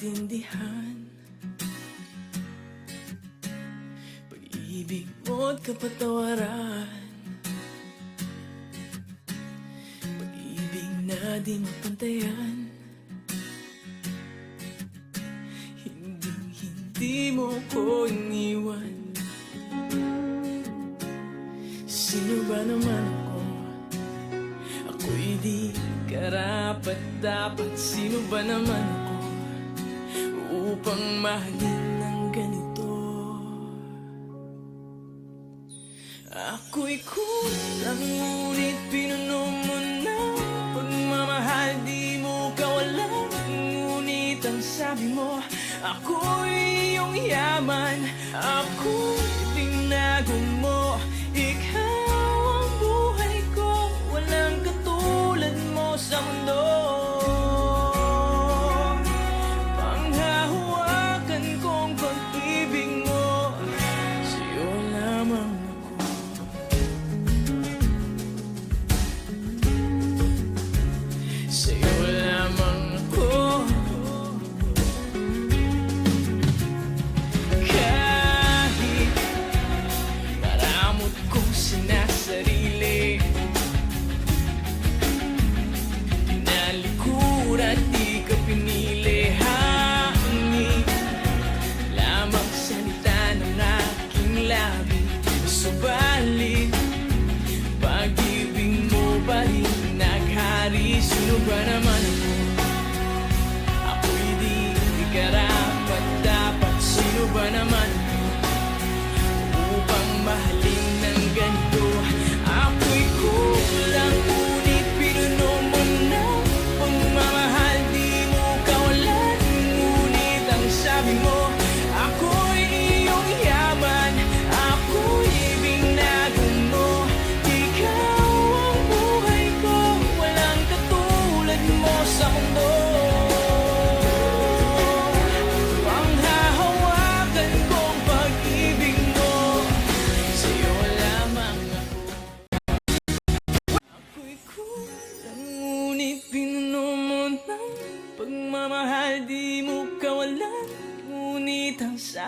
maintindihan Pag-ibig mo't kapatawaran. Pag-ibig na di mapantayan Hindi, hindi mo ko iniwan. Sino ba naman ako? Ako'y di karapat dapat Sino ba naman ako? Upang mahalin ng ganito? Ako'y kulang Ngunit pinuno mo na. Pagmamahal di mo kawalan Ngunit ang sabi mo Ako'y iyong yaman Ako'y binago mo. Ikaw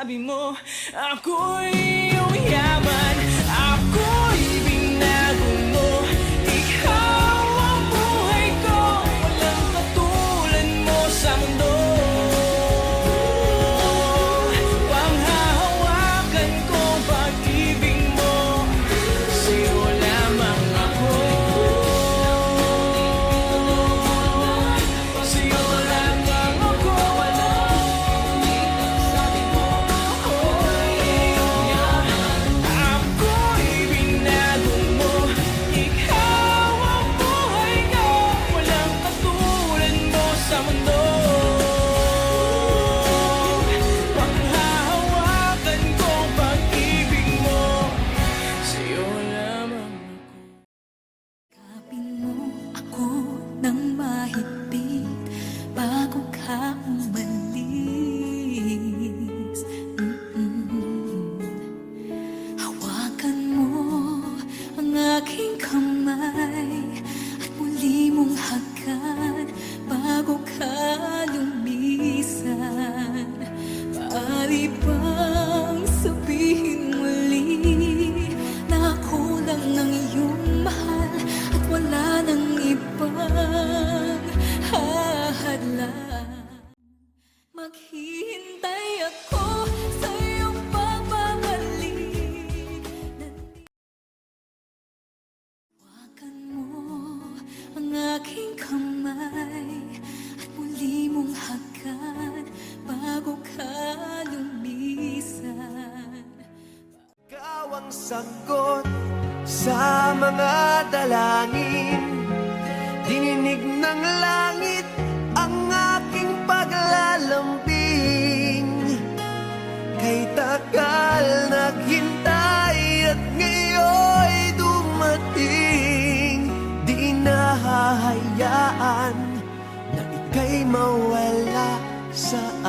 sabi mo Ako'y iyong yaman Ako'y ka umalis. Mm-mm. Hawakan mo ang aking kamay at muli mong hagan Maghihintay ako sa iyong pagbabalik. Hawakan mo ang aking kamay at muli mong hagan bago ka lumisan. Ikaw ang sagot sa mga dalangin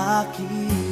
aqui.